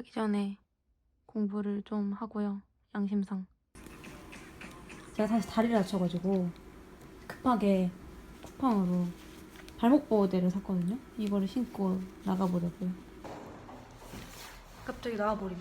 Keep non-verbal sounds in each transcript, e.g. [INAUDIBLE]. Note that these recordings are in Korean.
가기 전에 공부를 좀 하고요. 양심상. 제가 다시 다리를 다쳐가지고 급하게 쿠팡으로 발목 보호대를 샀거든요. 이거를 신고 나가보려고요. 갑자기 나와버림.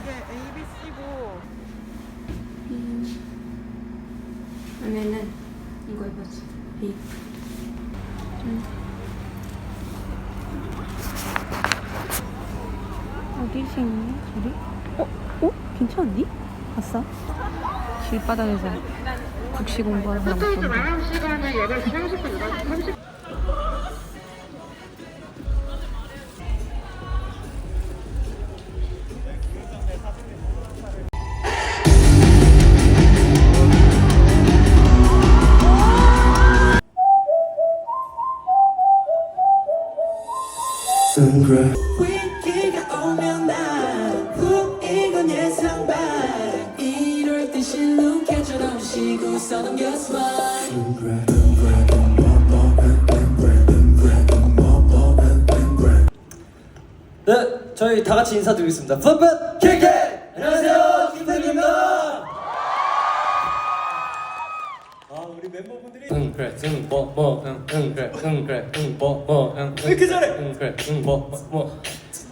이게 ABC고 안에는 이거 입었지. 비. 어디 있니 저리? 어? 어? 괜찮니? 봤어? 길바닥에서 국시 공부하는 사람 없던데. 마 써넘겨 smile 네, 저희 다 같이 인사드리겠습니다. 펀펀 KK! 안녕하세요, 김태균입니다. 아, 우리 멤버분들이 응 그래 응뭐뭐응응 그래 응 그래 응뭐뭐응 왜 이렇게 잘해? 응 그래 응뭐뭐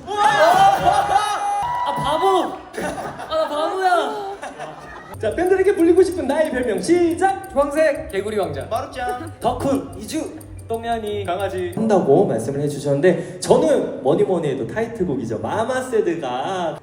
아 바보 바보야 자, 팬들에게 불리고 싶은 나의 별명. 시작! 주황색 개구리 왕자. 마루짱, 덕훈, 이주, 똥냥이, 강아지. 한다고 말씀을 해주셨는데 저는 뭐니 뭐니 해도 타이틀곡이죠. 마마세드가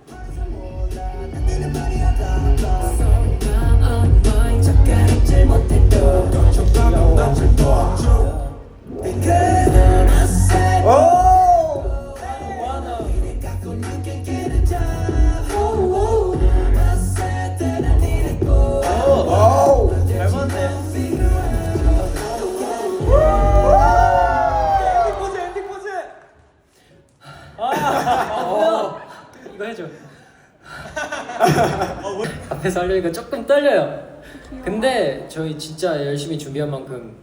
[LAUGHS] 앞에서 하려니까 조금 떨려요. 근데 저희 진짜 열심히 준비한 만큼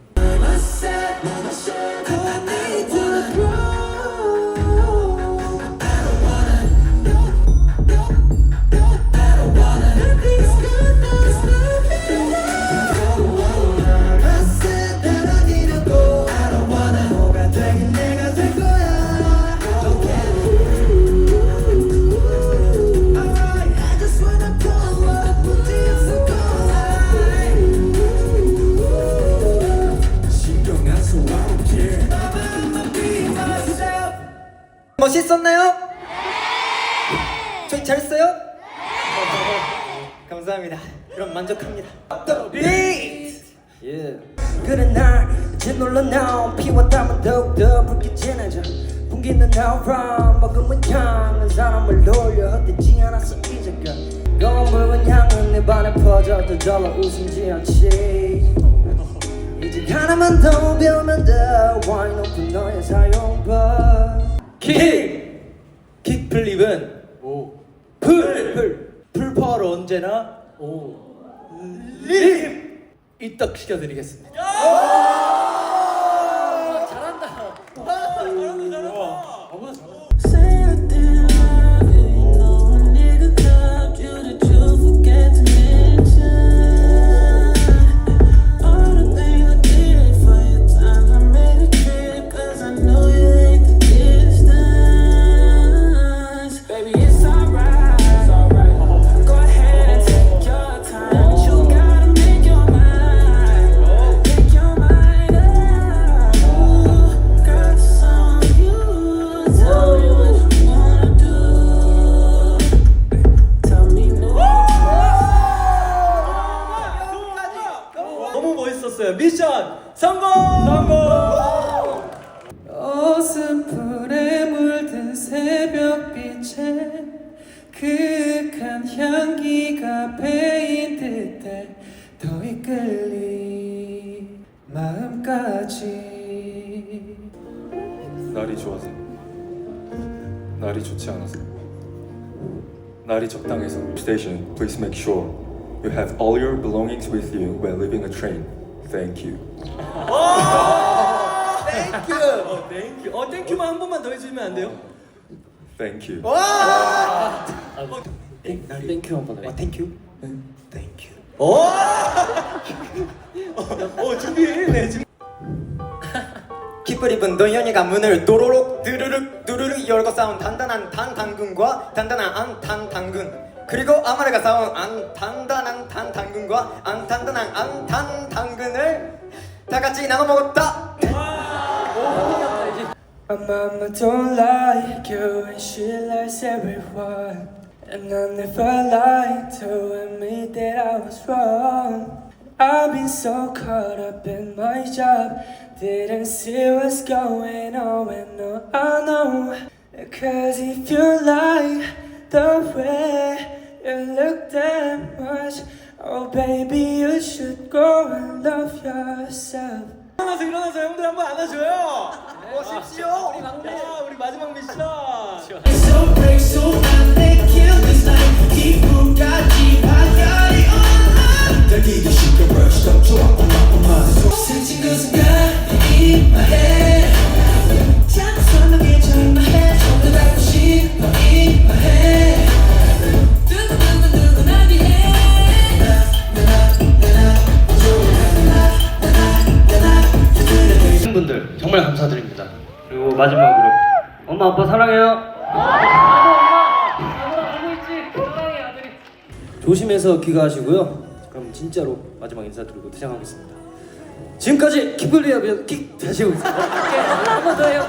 날 놀러 나온 피와 땀은 더욱더 붉게 진해져 풍기는 나라 머금은 향은 사람을 놀려 헛되지 않았어 이제껏 검은 붉은 향은 내 반에 퍼져 더 절로 웃음지 않지 이제 하나만 더 배우면 돼 와인 오픈 너의 사용법 킥! 킥플립은 풀! 풀! 풀파워로 언제나 립! 입덕 시켜드리겠습니다. 어슴 풀에 물든 새벽빛에 그윽한 향기가 배인 듯해 더 이끌리 마음까지 날이 좋아서 날이 좋지 않아서 날이 적당해서 Station, please make sure you have all your belongings with you when leaving a train. Thank you. 땡큐. 어, 땡큐. 어, 땡큐만 한 번만 더 해주면 안 돼요? Thank you. 와! 땡, 땡큐 한번 해. 아, 땡큐. 땡큐. 오! 어, 준비해. 네, 준비. [LAUGHS] 깃불 입은 도현이가 문을 도로록 드르륵 두르륵 열고 싸운 단단한 단 당근과 단단한 안탄 당근 그리고 아마르가 싸운 안 단단한 단 당근과 안 단단한 안탄 당근을 다 같이 나눠 먹었다. My mama don't like you and she likes everyone And I never lied to admit that I was wrong I've been so caught up in my job Didn't see what's going on and no, I know Cause if you like the way you look that much Oh baby you should go and love yourself 일어나서 일어나서 형들 한번 안아줘요. 오십시오. 우리 막내. 야, 우리 마지막 미션. 달기가 쉽게 rush up 좋아 엄마 엄마 스친 그 순간 in my head 해서 귀가하시고요. 그럼 진짜로 마지막 인사드리고 퇴장하겠습니다. 지금까지 키플리비아 키 다시 해보겠습니다. 한번 더 해요.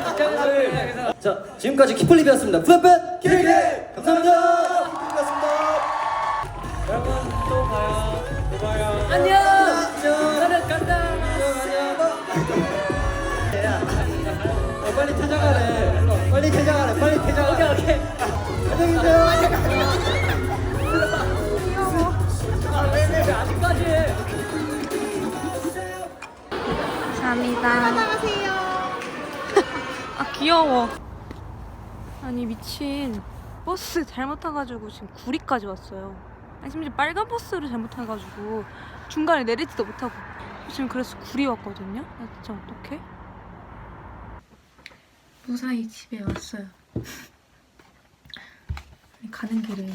자, 지금까지 키플리비였습니다. 푸에펫 키리게 감사합니다. 키플리비였습니다. 여러분 또 봐요. 또 봐요. 안녕. 안녕. 나는 간다. 안녕. 어, 빨리 퇴장하래. 빨리 퇴장하래. 빨리 퇴장하래. 오케이 오케이. 안녕히 계세요. 감사합니다. [LAUGHS] 아 귀여워. 아니 미친 버스 잘못 타가지고 지금 구리까지 왔어요. 아니 심지어 빨간 버스를 잘못 타가지고 중간에 내리지도 못하고 지금 그래서 구리 왔거든요. 나 진짜 어떡해? 무사히 집에 왔어요. [LAUGHS] 가는 길에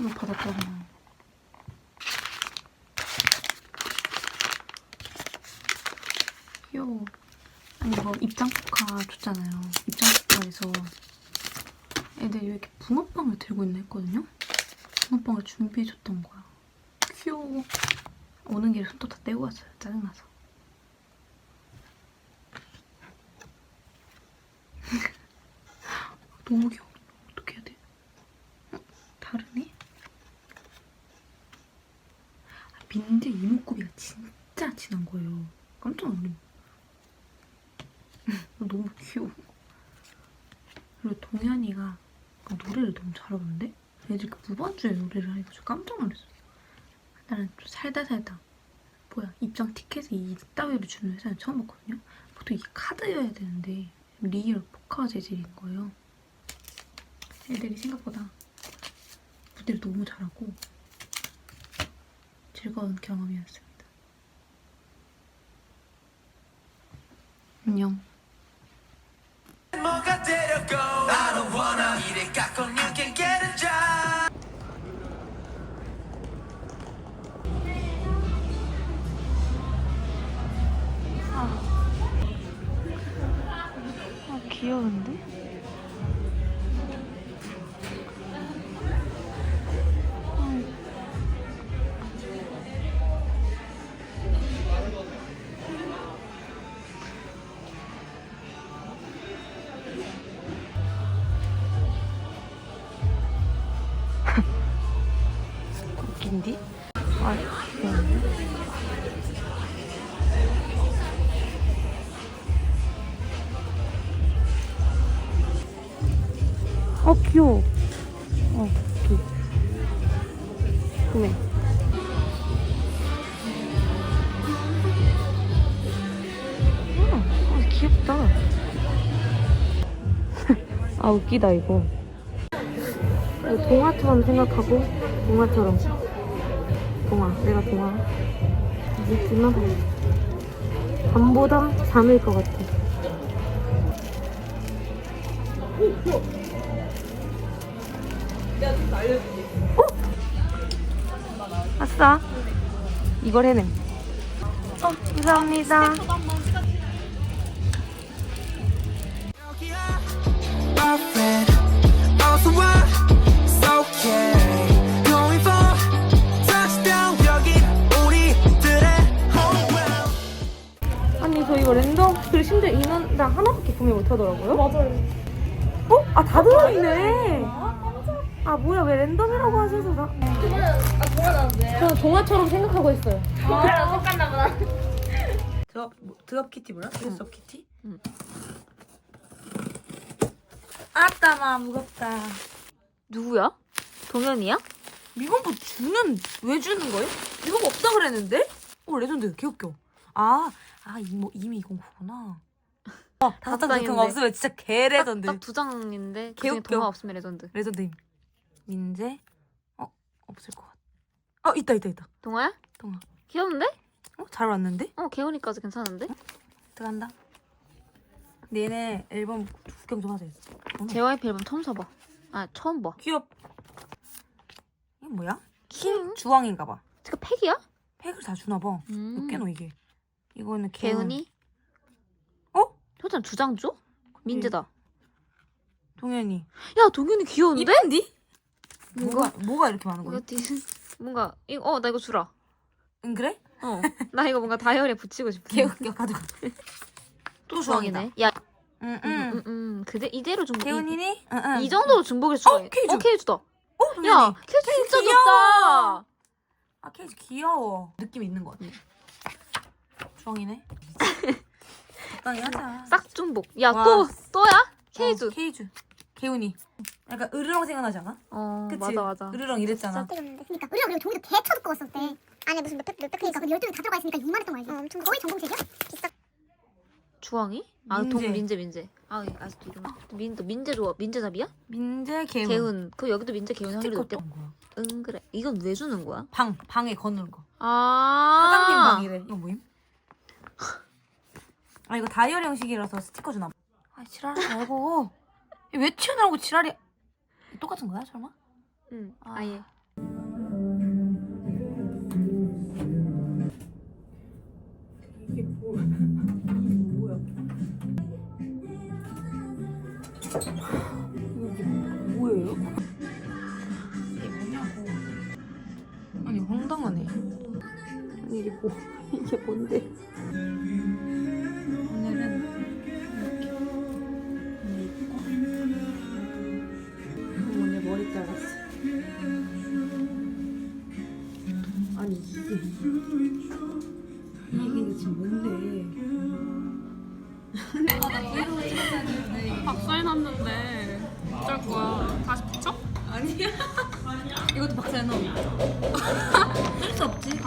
이거 받았거든요. 귀여워. 아니 이거 입장 포카 줬잖아요. 입장 포카에서 애들이 왜 이렇게 붕어빵을 들고 있나 했거든요. 붕어빵을 준비해줬던 거야. 귀여워. 오는 길에 손톱 다 떼고 왔어요. 짜증나서. [LAUGHS] 너무 귀여워. 어떻게 해야 돼? 어? 다르네? 아, 민재 이목구비가 진짜 진한 거예요. 깜짝 놀랐네. 너무 귀여워. 그리고 동현이가 노래를 너무 잘하는데? 애들 그 무반주에 노래를 해가지고 깜짝 놀랐어. 나는 좀 살다 살다 뭐야 입장 티켓을 이따위로 주는 회사는 처음 봤거든요. 보통 이게 카드여야 되는데 리얼 포카 재질인 거예요. 애들이 생각보다 무대를 너무 잘하고 즐거운 경험이었습니다. 안녕. 뭐가 되려고 I don't wanna 이래 깎고 you can get a job 웃긴디? 아 귀여운데? 어 귀여워 어 두. 구매 음, 아 귀엽다 [LAUGHS] 아 웃기다. 이거 동화처럼 생각하고 동화처럼. 동화. 내가 동화. 믿지만 밤보다 잠일 것 같아. 어? 아싸. 이걸 해냄. 어, 감사합니다. 아니 저 이거 랜덤 그리고 심지어 인원당 하나밖에 구매 못하더라고요. 맞아요. 어? 아 다 들어있네. 아 뭐야 왜 랜덤이라고 하셔서 나. 저는 동화처럼 생각하고 있어요. [LAUGHS] 드업 뭐, 드업 키티 뭐야? 드업 키티? 응. 아따마 무겁다. 누구야? 동현이야? 이건 뭐 주는 왜 주는 거예요? 이거 뭐 없다 그랬는데? 어 레전드 개웃겨. 아, 아 이모 이미 이건 거구나. [LAUGHS] 어, 다섯 장 장인데. 그거 없으면 진짜 개 레전드. 딱두 장인데 그중에 개웃겨. 동화 없으면 레전드. 레전드. 민재? 어 없을 것 같아. 어 있다 있다 있다. 동화야? 동화. 귀여운데? 어 잘 왔는데? 어 개운이까지 괜찮은데? 들어간다. 근데 얘네 앨범 구경 좀 하자. 어머, JYP 앨범 처음 사봐. 아 처음 봐. 귀엽. 이게 뭐야? 킹? 주황인가 봐. 지금 팩이야? 팩을 다 주나 봐. 음. 몇 개노 이게? 이거는 개운. 개운이? 어? 효찬 두장 줘? 민재다. 동현이. 야 동현이 귀여운데? 이쁜디? 뭐가 뭐가 이렇게 많은 이거 거야? [LAUGHS] 뒤 뭔가 이거 어나 이거 주라. 응 그래? 어. 나 이거 뭔가 다이어리에 붙이고 싶어. 개웃겨 가져가. [LAUGHS] 또. 주황이네. 야, 응응. 음, 음, 음. 그대 이대로 중복. 개운이니? 이, 응응. 이 정도로 중복일 수가. 어, 케이주. 어 케이주다. 어 동현이. 야 케이주 진짜 귀여워. 좋다. 아 케이지 귀여워. 느낌 있는 것 같아. 주황이네. 적당히 하자. 싹 중복. 야 와. 또 또야? 케이주. 어, 케이주. 개운이. 약간 으르렁 생각나지 않아? 어 그치? 맞아 맞아. 으르렁 이랬잖아. 그러니까 우리가 그리고 종이도 개 쳐두꺼웠을 때 안에 무슨 몇백 몇백 그러니까 그 열두 개다 들어가 있으니까 이만했던 거 알지? 엄청 거의 전공책이야? 비싸. 주황이? 아 민재. 동 민재 민재. 아 아직도 이름. 민또 민재 좋아. 민재 잡이야? 민재 개운. 개운. 그 여기도 민재 개운 확률이 높대. 응 그래. 이건 왜 주는 거야? 방 방에 거는 거. 아 사장님 방이래. 이거 뭐임? 아 이거 다이어리 형식이라서 스티커 주나 봐. 아 지랄하지 말고. 이거 왜 튀어나오고 지랄이 똑같은 거야 설마? 응. 아. 아예. 뭐예요? 이게 뭐냐고. 아니 황당하네. 아니 이게 뭐 이게 뭔데? 이 지금 뭔데? 박살 났는데 어쩔 거야? 다시 붙여? [LAUGHS] 이것도 박사야 너. [LAUGHS] 할수 없지.